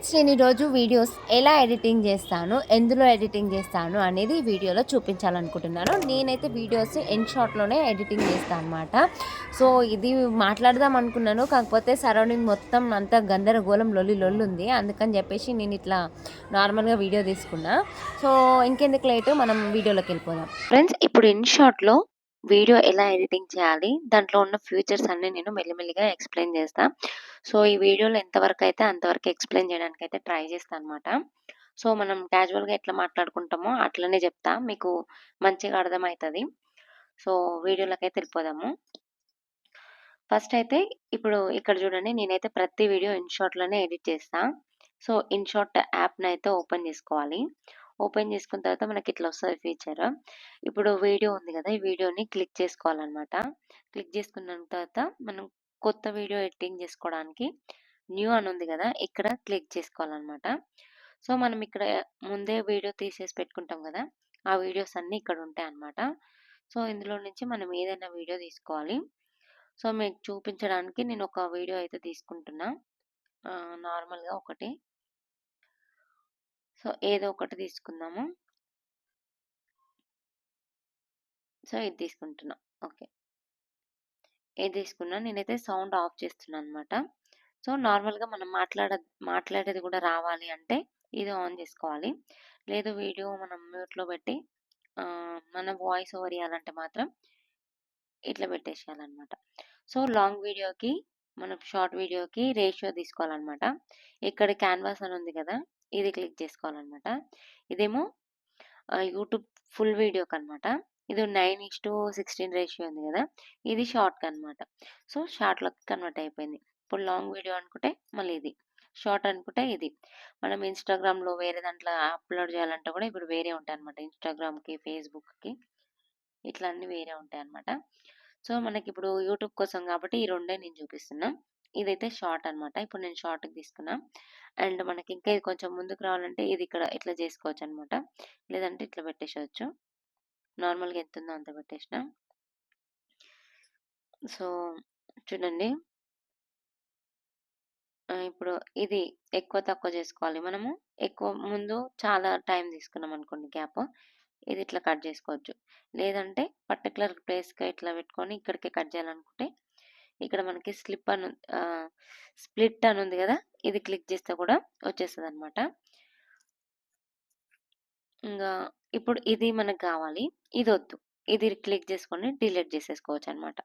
Friends నేను ఈరోజు videos ఎలా ఎడిటింగ్ చేస్తాను ఎందులో ఎడిటింగ్ చేస్తాను అనేది వీడియోలో చూపించాలనుకుంటున్నాను. నేనైతే వీడియోస్ ఎన్ షార్ట్లోనే ఎడిటింగ్ చేస్తాను అనమాట సో ఇది మాట్లాడదాం అనుకున్నాను. కాకపోతే సరౌండింగ్ మొత్తం అంతా గందరగోళం లొల్లి లొల్లు ఉంది. అందుకని చెప్పేసి నేను ఇట్లా నార్మల్గా వీడియో తీసుకున్నా. సో ఇంకెందుకు లేటు మనం వీడియోలోకి వెళ్ళిపోదాం. ఫ్రెండ్స్ ఇప్పుడు ఇన్ షార్ట్లో వీడియో ఎలా ఎడిటింగ్ చేయాలి దాంట్లో ఉన్న ఫ్యూచర్స్ అన్నీ నేను మెల్లిమెల్లిగా ఎక్స్ప్లెయిన్ చేస్తాను సో ఈ వీడియోలో ఎంతవరకు అయితే అంతవరకు ఎక్స్ప్లెయిన్ చేయడానికి అయితే ట్రై చేస్తాను అనమాట సో మనం క్యాజువల్గా ఎట్లా మాట్లాడుకుంటామో అట్లనే చెప్తా. మీకు మంచిగా అర్థమవుతుంది సో వీడియోలోకి అయితే వెళ్ళిపోదాము. ఫస్ట్ అయితే ఇప్పుడు ఇక్కడ చూడండి నేనైతే ప్రతి వీడియో ఇన్షార్ట్లోనే ఎడిట్ చేస్తా. సో ఇన్షార్ట్ యాప్ని అయితే ఓపెన్ చేసుకోవాలి. ఓపెన్ చేసుకున్న తర్వాత మనకి ఇట్లా వస్తుంది ఫీచర్ ఇప్పుడు వీడియో ఉంది కదా ఈ వీడియోని క్లిక్ చేసుకోవాలన్నమాట. క్లిక్ చేసుకున్న తర్వాత మనం కొత్త వీడియో ఎడిటింగ్ చేసుకోవడానికి న్యూ అని ఉంది కదా ఇక్కడ క్లిక్ చేసుకోవాలన్నమాట. సో మనం ఇక్కడ ముందే వీడియో తీసేసి పెట్టుకుంటాం కదా ఆ వీడియోస్ అన్నీ ఇక్కడ ఉంటాయి అన్నమాట సో ఇందులో నుంచి మనం ఏదైనా వీడియో తీసుకోవాలి. సో మీకు చూపించడానికి నేను ఒక వీడియో అయితే తీసుకుంటున్నా. నార్మల్గా ఒకటి. సో ఏదో ఒకటి తీసుకుందాము. సో ఇది తీసుకుంటున్నా. ఓకే. ఏది తీసుకున్నా నేనైతే సౌండ్ ఆఫ్ చేస్తున్నాను అనమాట సో నార్మల్గా మనం మాట్లాడ మాట్లాడేది కూడా రావాలి అంటే ఇది ఆన్ చేసుకోవాలి. లేదు వీడియో మనం మ్యూట్లో పెట్టి మన వాయిస్ ఓవర్ ఇవ్వాలంటే మాత్రం ఇట్లా పెట్టేసేయాలన్నమాట. సో లాంగ్ వీడియోకి మనం షార్ట్ వీడియోకి రేషియో తీసుకోవాలన్నమాట. ఇక్కడ క్యాన్వాస్ అని ఉంది కదా! ఇది క్లిక్ చేసుకోవాలన్నమాట. ఇదేమో యూట్యూబ్ ఫుల్ వీడియోకి అనమాట ఇది nine is to sixteen ratio ఉంది కదా ఇది షార్ట్కి అనమాట సో షార్ట్లోకి కన్వర్ట్ అయిపోయింది. ఇప్పుడు లాంగ్ వీడియో అనుకుంటే మళ్ళీ ఇది షార్ట్ అనుకుంటే ఇది. మనం ఇన్స్టాగ్రామ్లో వేరే దాంట్లో అప్లోడ్ చేయాలంటే కూడా ఇప్పుడు వేరే ఉంటాయి అనమాట ఇన్స్టాగ్రామ్కి ఫేస్బుక్కి ఇట్లా అన్నీ వేరే ఉంటాయి అనమాట సో మనకి ఇప్పుడు యూట్యూబ్ కోసం కాబట్టి ఈ రెండే నేను చూపిస్తున్నా. ఇదైతే షార్ట్ అన్నమాట. ఇప్పుడు నేను షార్ట్కి తీసుకున్నా. అండ్ మనకి ఇంకా ఇది కొంచెం ముందుకు రావాలంటే ఇది ఇక్కడ ఇట్లా చేసుకోవచ్చు అనమాట లేదంటే ఇట్లా పెట్టేసేయచ్చు. నార్మల్గా ఎంత ఉందో అంత పెట్టేసిన. సో చూడండి. ఇప్పుడు ఇది ఎక్కువ తక్కువ చేసుకోవాలి మనము. ఎక్కువ ముందు చాలా టైం తీసుకున్నాం అనుకోండి గ్యాప్. ఇది ఇట్లా కట్ చేసుకోవచ్చు. లేదంటే పర్టికులర్ ప్లేస్కి ఇట్లా పెట్టుకొని ఇక్కడికి కట్ చేయాలనుకుంటే ఇక్కడ మనకి స్లిప్ అని స్ప్లిట్ అని ఉంది కదా? ఇది క్లిక్ చేస్తే కూడా వచ్చేస్తుంది అనమాట ఇంకా ఇప్పుడు ఇది మనకు కావాలి. ఇది వద్దు. ఇది క్లిక్ చేసుకొని డిలీట్ చేసేసుకోవచ్చు అనమాట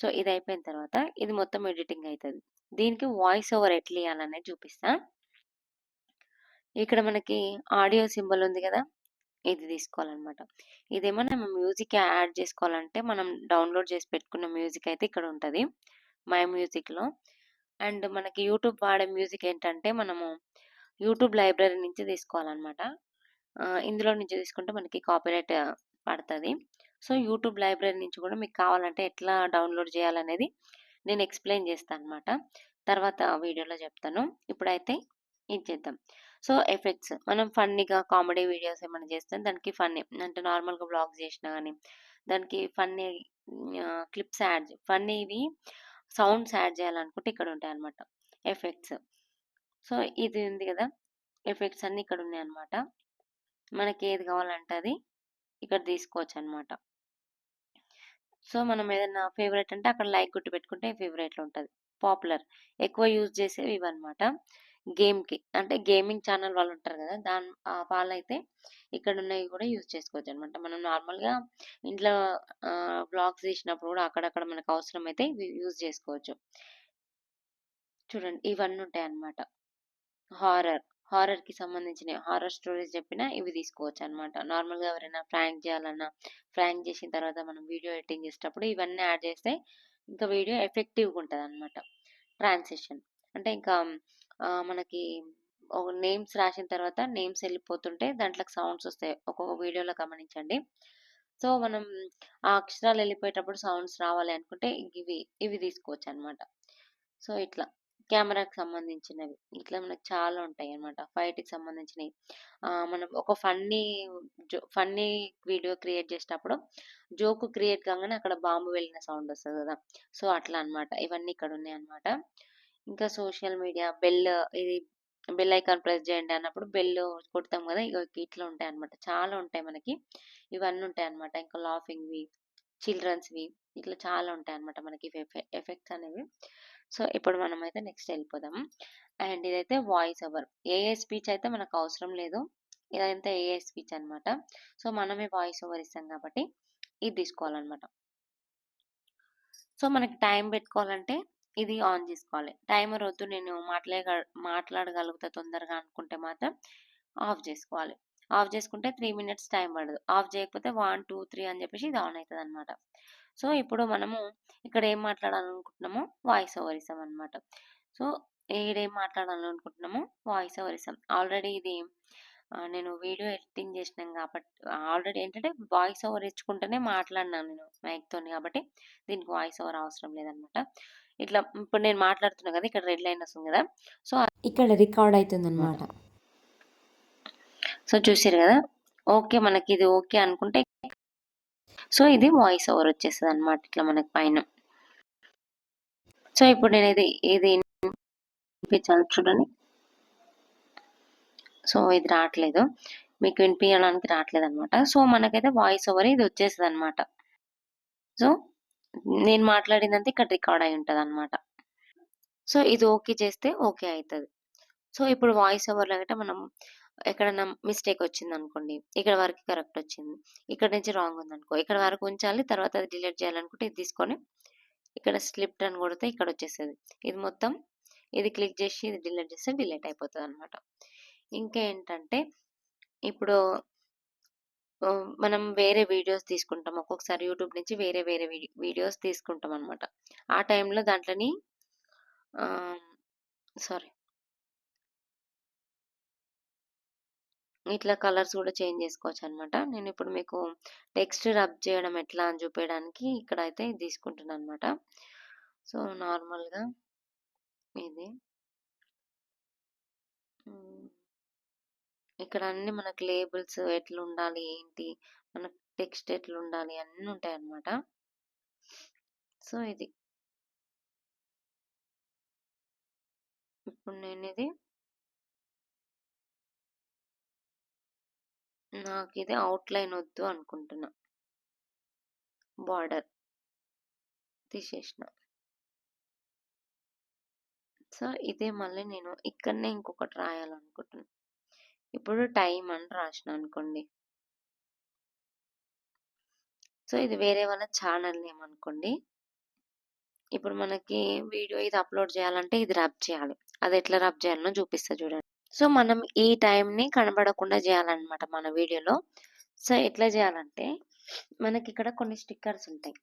సో ఇది అయిపోయిన తర్వాత ఇది మొత్తం ఎడిటింగ్ అవుతుంది దీనికి వాయిస్ ఓవర్ ఎట్లా ఇవ్వాలనేది చూపిస్తా. ఇక్కడ మనకి ఆడియో సింబల్ ఉంది కదా? ఇది తీసుకోవాలన్నమాట. ఇదేమో మనం మ్యూజిక్ యాడ్ చేసుకోవాలంటే మనం డౌన్లోడ్ చేసి పెట్టుకున్న మ్యూజిక్ అయితే ఇక్కడ ఉంటుంది. మై మ్యూజిక్లో. అండ్ మనకి యూట్యూబ్ వాడే మ్యూజిక్ ఏంటంటే మనము యూట్యూబ్ లైబ్రరీ నుంచి తీసుకోవాలన్నమాట. ఇందులో నుంచి తీసుకుంటే మనకి కాపీరైట్ పడుతుంది. సో యూట్యూబ్ లైబ్రరీ నుంచి కూడా మీకు కావాలంటే ఎట్లా డౌన్లోడ్ చేయాలనేది నేను ఎక్స్ప్లెయిన్ చేస్తాను అనమాట తర్వాత వీడియోలో చెప్తాను. ఇప్పుడైతే ఇది చేద్దాం? సో ఎఫెక్ట్స్ మనం ఫన్నీగా కామెడీ వీడియోస్ ఏమైనా చేస్తే దానికి ఫన్నీ అంటే నార్మల్గా బ్లాగ్స్ చేసినా కానీ దానికి ఫన్నీ క్లిప్స్ యాడ్ ఫన్నీవి సౌండ్స్ యాడ్ చేయాలనుకుంటే ఇక్కడ ఉంటాయి అనమాట ఎఫెక్ట్స్ సో ఇది ఉంది కదా ఎఫెక్ట్స్ అన్నీ ఇక్కడ ఉన్నాయి అనమాట మనకి ఏది కావాలంటే అది ఇక్కడ తీసుకోవచ్చు అనమాట సో మనం ఏదైనా ఫేవరెట్ అంటే అక్కడ లైక్ గుర్తు పెట్టుకుంటే ఫేవరెట్లో ఉంటుంది. పాపులర్. ఎక్కువ యూజ్ చేసేవి ఇవన్నమాట. గేమ్కి అంటే గేమింగ్ ఛానల్ వాళ్ళు ఉంటారు కదా! దాని ఆ వాళ్ళైతే ఇక్కడ ఉన్నవి కూడా యూజ్ చేసుకోవచ్చు అనమాట మనం నార్మల్గా ఇంట్లో బ్లాగ్స్ చేసినప్పుడు కూడా అక్కడక్కడ మనకు అవసరం అయితే యూజ్ చేసుకోవచ్చు. చూడండి ఇవన్నీ ఉంటాయి అన్నమాట హారర్ హారర్కి సంబంధించిన హారర్ స్టోరీస్ చెప్పినా ఇవి తీసుకోవచ్చు అనమాట నార్మల్గా ఎవరైనా ఫ్రాంక్ చేయాలన్నా ఫ్రాంక్ చేసిన తర్వాత మనం వీడియో ఎడిటింగ్ చేసేటప్పుడు ఇవన్నీ యాడ్ చేస్తే ఇంకా వీడియో ఎఫెక్టివ్గా ఉంటుంది అనమాట ట్రాన్సిషన్ అంటే ఇంకా మనకి నేమ్స్ రాసిన తర్వాత నేమ్స్ వెళ్ళిపోతుంటే దాంట్లోకి సౌండ్స్ వస్తాయి. ఒక్కొక్క వీడియోలో గమనించండి. సో మనం ఆ అక్షరాలు వెళ్ళిపోయేటప్పుడు సౌండ్స్ రావాలి అనుకుంటే ఇవి ఇవి తీసుకోవచ్చు అనమాట సో ఇట్లా కెమెరాకి సంబంధించినవి. ఇట్లా మనకు చాలా ఉంటాయి అన్నమాట ఫైట్కి సంబంధించినవి. ఆ, మనం ఒక ఫన్నీ జో ఫన్నీ వీడియో క్రియేట్ చేసేటప్పుడు జోక్ క్రియేట్ కాగానే అక్కడ బాంబు వెళ్ళిన సౌండ్ వస్తుంది కదా. సో అట్లా అన్నమాట. ఇవన్నీ ఇక్కడ ఉన్నాయి అనమాట ఇంకా సోషల్ మీడియా బెల్ ఇది బెల్ ఐకాన్ ప్రెస్ చేయండి అన్నప్పుడు బెల్ కొడతాం కదా ఇక ఇట్లా ఉంటాయి అన్నమాట చాలా ఉంటాయి మనకి. ఇవన్నీ ఉంటాయి అన్నమాట ఇంకా లాఫింగ్వి చిల్డ్రన్స్వి ఇట్లా చాలా ఉంటాయి అన్నమాట మనకి ఎఫెక్ట్స్ అనేవి. సో ఇప్పుడు మనం అయితే నెక్స్ట్ వెళ్ళిపోదాం. అండ్ ఇదైతే వాయిస్ ఓవర్. ఏఏ స్పీచ్ అయితే మనకు అవసరం లేదు. ఇదంతా ఏఏ స్పీచ్ అనమాట సో మనమే వాయిస్ ఓవర్ ఇస్తాం కాబట్టి ఇది తీసుకోవాలన్నమాట. సో మనకి టైం పెట్టుకోవాలంటే ఇది ఆన్ చేసుకోవాలి. టైమర్ వద్దు నేను మాట్లాడగ మాట్లాడగలుగుతా తొందరగా అనుకుంటే మాత్రం ఆఫ్ చేసుకోవాలి. ఆఫ్ చేసుకుంటే త్రీ మినిట్స్ టైం పడదు. ఆఫ్ చేయకపోతే వన్ టూ త్రీ అని చెప్పేసి ఇది ఆన్ అవుతుంది అనమాట సో ఇప్పుడు మనము ఇక్కడ ఏం మాట్లాడాలనుకుంటున్నామో వాయిస్ ఓవర్ ఇస్తాం అనమాట సో ఏడేం మాట్లాడాలనుకుంటున్నామో వాయిస్ ఓవర్ ఇస్తాం ఆల్రెడీ ఇది నేను వీడియో ఎడిటింగ్ చేసినాం కాబట్టి ఆల్రెడీ ఏంటంటే వాయిస్ ఓవర్ ఇచ్చుకుంటేనే మాట్లాడినాను నేను మైక్తోని కాబట్టి దీనికి వాయిస్ ఓవర్ అవసరం లేదనమాట. ఇట్లా ఇప్పుడు నేను మాట్లాడుతున్నా కదా ఇక్కడ రెడ్ లైన్ వస్తుంది కదా సో ఇక్కడ రికార్డ్ అవుతుంది అనమాట సో చూసారు కదా ఓకే మనకి ఇది ఓకే అనుకుంటే సో ఇది వాయిస్ ఓవర్ వచ్చేస్తుంది అనమాట ఇట్లా మనకి పైన. సో ఇప్పుడు నేను ఇది ఇది చూడండి. సో ఇది రావట్లేదు. మీకు వినిపించడానికి రావట్లేదు అనమాట సో మనకైతే వాయిస్ ఓవర్ ఇది వచ్చేస్తుంది అనమాట సో నేను మాట్లాడిందంతా ఇక్కడ రికార్డ్ అయి ఉంటుంది అనమాట సో ఇది ఓకే చేస్తే ఓకే అవుతుంది సో ఇప్పుడు వాయిస్ ఓవర్లో అయితే మనం ఎక్కడైనా మిస్టేక్ వచ్చింది అనుకోండి ఇక్కడ వరకు కరెక్ట్ వచ్చింది ఇక్కడ నుంచి రాంగ్ ఉంది అనుకో ఇక్కడ వరకు ఉంచాలి తర్వాత అది డిలీట్ చేయాలనుకుంటే ఇది తీసుకొని ఇక్కడ స్లిప్ అని కొడితే ఇక్కడ వచ్చేసేది ఇది మొత్తం ఇది క్లిక్ చేసి ఇది డిలీట్ చేస్తే డిలీట్ అయిపోతుంది అనమాట ఇంకా ఏంటంటే ఇప్పుడు మనం వేరే వీడియోస్ తీసుకుంటాం. ఒక్కొక్కసారి యూట్యూబ్ నుంచి వేరే వేరే వీడియోస్ తీసుకుంటాం అనమాట ఆ టైంలో దాంట్లోని సారీ. ఇట్లా కలర్స్ కూడా చేంజ్ చేసుకోవచ్చు అనమాట నేను ఇప్పుడు మీకు టెక్స్ట్ రబ్ చేయడం ఎట్లా అని చూపించడానికి ఇక్కడ అయితే తీసుకుంటున్నాను అనమాట సో నార్మల్గా ఇది. ఇక్కడ అన్ని మనకు లేబుల్స్ ఎట్లా ఉండాలి ఏంటి మన టెక్స్ట్ ఎట్లా ఉండాలి అన్నీ ఉంటాయి అన్నమాట సో ఇది. ఇప్పుడు నేను ఇది నాకు ఇది అవుట్లైన్ వద్దు అనుకుంటున్నా. బార్డర్ తీసేసిన. సో ఇదే మళ్ళీ నేను ఇక్కడనే ఇంకొకటి రాయాలనుకుంటున్నా. ఇప్పుడు టైం అని రాసిన అనుకోండి. సో ఇది వేరే వాళ్ళ ఛానల్ నేమ్ అనుకోండి. ఇప్పుడు మనకి వీడియో ఇది అప్లోడ్ చేయాలంటే ఇది రబ్ చేయాలి. అది ఎట్లా రబ్ చేయాలనో చూపిస్తా చూడండి. సో మనం ఈ టైంని కనబడకుండా చేయాలన్నమాట మన వీడియోలో. సో ఎట్లా చేయాలంటే మనకి ఇక్కడ కొన్ని స్టిక్కర్స్ ఉంటాయి.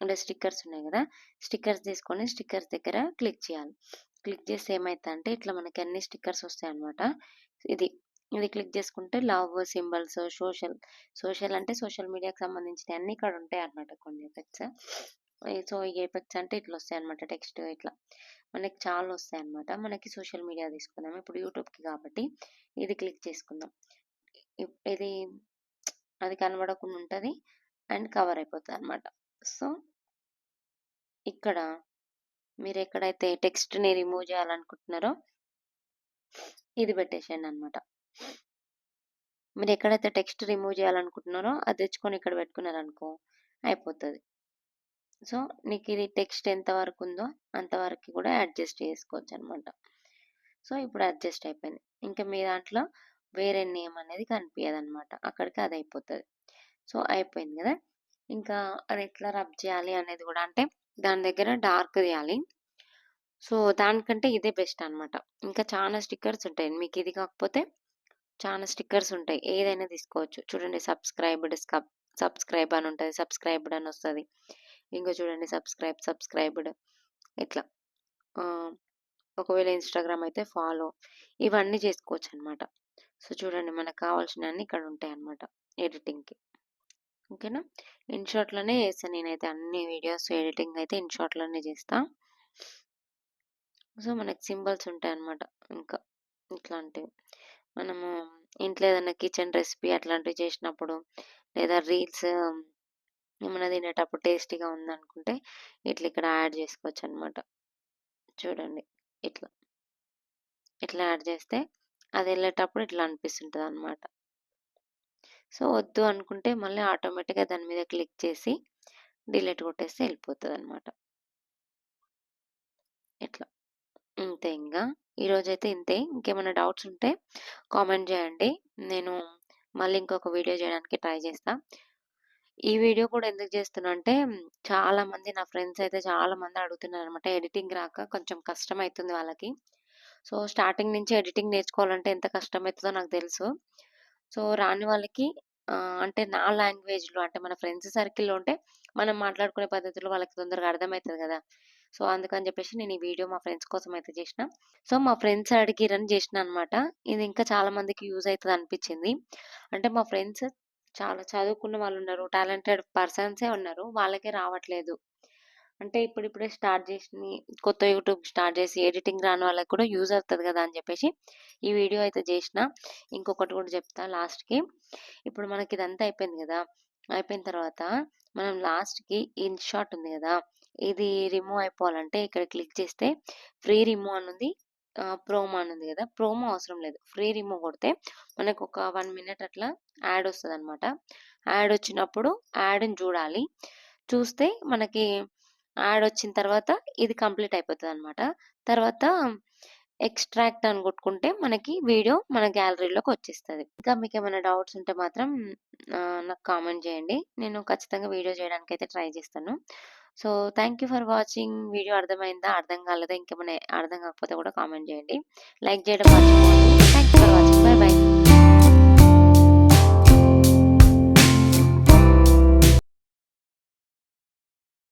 అంటే స్టిక్కర్స్ ఉన్నాయి కదా? స్టిక్కర్స్ తీసుకొని స్టిక్కర్స్ దగ్గర క్లిక్ చేయాలి. క్లిక్ చేస్తే ఏమైతే అంటే ఇట్లా మనకి అన్ని స్టిక్కర్స్ వస్తాయి అన్నమాట ఇది ఇది క్లిక్ చేసుకుంటే లవ్ సింబల్స్ సోషల్ సోషల్ అంటే సోషల్ మీడియాకి సంబంధించిన అన్ని ఇక్కడ ఉంటాయి అన్నమాట కొన్ని ఎఫెక్ట్స్ సో ఈ ఎఫెక్ట్స్ అంటే ఇట్లా వస్తాయి అన్నమాట టెక్స్ట్ ఇట్లా. మనకి చాలా వస్తాయి అన్నమాట మనకి సోషల్ మీడియా తీసుకుందాం. ఇప్పుడు యూట్యూబ్కి కాబట్టి ఇది క్లిక్ చేసుకుందాం. ఇది అది కనబడకుండా ఉంటుంది అండ్ కవర్ అయిపోతుంది అనమాట సో ఇక్కడ మీరు ఎక్కడైతే టెక్స్ట్ని రిమూవ్ చేయాలనుకుంటున్నారో ఇది పెట్టేసేయండి అనమాట మీరు ఎక్కడైతే టెక్స్ట్ రిమూవ్ చేయాలనుకుంటున్నారో అది తెచ్చుకొని ఇక్కడ పెట్టుకున్నారనుకో అయిపోతుంది. సో నీకు ఇది టెక్స్ట్ ఎంతవరకు ఉందో అంతవరకు కూడా అడ్జస్ట్ చేసుకోవచ్చు అనమాట సో ఇప్పుడు అడ్జస్ట్ అయిపోయింది. ఇంకా మీ దాంట్లో వేరే నేమ్ అనేది కనిపించదు అనమాట అక్కడికి అది అయిపోతుంది. సో అయిపోయింది కదా? ఇంకా అది ఎట్లా రబ్ చేయాలి అనేది కూడా అంటే దాని దగ్గర డార్క్ తీయాలి సో దానికంటే ఇదే బెస్ట్ అన్నమాట. ఇంకా చాలా స్టిక్కర్స్ ఉంటాయి. మీకు ఇది కాకపోతే చాలా స్టిక్కర్స్ ఉంటాయి. ఏదైనా తీసుకోవచ్చు. చూడండి సబ్స్క్రైబ్డ్ సబ్స్క్రైబ్ అని ఉంటుంది సబ్స్క్రైబ్డ్ అని వస్తుంది. ఇంకో చూడండి సబ్స్క్రైబ్ సబ్స్క్రైబ్డ్ ఇట్లా. ఒకవేళ ఇన్స్టాగ్రామ్ అయితే ఫాలో. ఇవన్నీ చేసుకోవచ్చు అనమాట సో చూడండి మనకు కావాల్సినవన్నీ ఇక్కడ ఉంటాయి అన్నమాట ఎడిటింగ్కి. ఓకేనా? ఇన్ షార్ట్లోనే చేస్తాను నేనైతే అన్ని వీడియోస్ ఎడిటింగ్ అయితే ఇన్ షార్ట్లోనే చేస్తా. సో మనకి సింబల్స్ ఉంటాయి అన్నమాట ఇంకా ఇట్లాంటివి. మనము ఇంట్లో ఏదైనా కిచెన్ రెసిపీ అట్లాంటివి చేసినప్పుడు లేదా రీల్స్ ఏమైనా తినేటప్పుడు టేస్టీగా ఉందనుకుంటే ఇట్లా ఇక్కడ యాడ్ చేసుకోవచ్చు అనమాట చూడండి ఇట్లా. ఇట్లా యాడ్ చేస్తే అది వెళ్ళేటప్పుడు ఇట్లా అనిపిస్తుంటుంది అనమాట సో వద్దు అనుకుంటే మళ్ళీ ఆటోమేటిక్గా దాని మీద క్లిక్ చేసి డిలీట్ కొట్టేస్తే వెళ్ళిపోతుంది అనమాట ఇట్లా. ఇంతే ఇంకా ఈరోజైతే ఇంతే. ఇంకేమైనా డౌట్స్ ఉంటే కామెంట్ చేయండి. నేను మళ్ళీ ఇంకొక వీడియో చేయడానికి ట్రై చేస్తా. ఈ వీడియో కూడా ఎందుకు చేస్తున్నా అంటే చాలా మంది నా ఫ్రెండ్స్ అయితే చాలా మంది అడుగుతున్నారు అనమాట ఎడిటింగ్ రాక కొంచెం కష్టం అవుతుంది వాళ్ళకి. సో స్టార్టింగ్ నుంచి ఎడిటింగ్ నేర్చుకోవాలంటే ఎంత కష్టమవుతుందో నాకు తెలుసు. సో రాని వాళ్ళకి అంటే నా లాంగ్వేజ్లో అంటే మన ఫ్రెండ్స్ సర్కిల్లో ఉంటే మనం మాట్లాడుకునే పద్ధతిలో వాళ్ళకి తొందరగా అర్థమవుతుంది కదా! సో అందుకని చెప్పేసి నేను ఈ వీడియో మా ఫ్రెండ్స్ కోసం అయితే చేసిన. సో మా ఫ్రెండ్స్ అడిగిరని చేసిన అనమాట ఇది ఇంకా చాలా మందికి యూజ్ అవుతుంది అనిపించింది. అంటే మా ఫ్రెండ్స్ చాలా చదువుకున్న వాళ్ళు ఉన్నారు. టాలెంటెడ్ పర్సన్సే ఉన్నారు. వాళ్ళకే రావట్లేదు. అంటే ఇప్పుడిప్పుడే స్టార్ట్ చేసి కొత్త యూట్యూబ్ స్టార్ట్ చేసి ఎడిటింగ్ రాని వాళ్ళకి కూడా యూజ్ అవుతుంది కదా అని చెప్పేసి ఈ వీడియో అయితే చేసిన. ఇంకొకటి కూడా చెప్తా లాస్ట్కి. ఇప్పుడు మనకి ఇదంతా అయిపోయింది కదా అయిపోయిన తర్వాత మనం లాస్ట్కి ఇన్ ఉంది కదా ఇది రిమూవ్ అయిపోవాలంటే ఇక్కడ క్లిక్ చేస్తే ఫ్రీ రిమూవ్ అని ఉంది ప్రోమో అని ఉంది కదా ప్రోమో అవసరం లేదు. ఫ్రీ రిమూవ్ కొడితే మనకు ఒక వన్ మినిట్ అట్లా యాడ్ వస్తుంది అనమాట యాడ్ వచ్చినప్పుడు యాడ్ని చూడాలి. చూస్తే మనకి యాడ్ వచ్చిన తర్వాత ఇది కంప్లీట్ అయిపోతుంది అనమాట తర్వాత ఎక్స్ట్రాక్ట్ అని కొట్టుకుంటే మనకి వీడియో మన గ్యాలరీలోకి వచ్చేస్తుంది. ఇంకా మీకు ఏమైనా డౌట్స్ ఉంటే మాత్రం నాకు కామెంట్ చేయండి. నేను ఖచ్చితంగా వీడియో చేయడానికి అయితే ట్రై చేస్తాను. So thank you for watching video అర్థమైందా అర్థం కాలేదా ఇంకేమైనా అర్థం కాకపోతే కూడా కామెంట్ చేయండి. లైక్ చేయడం thank you for watching bye bye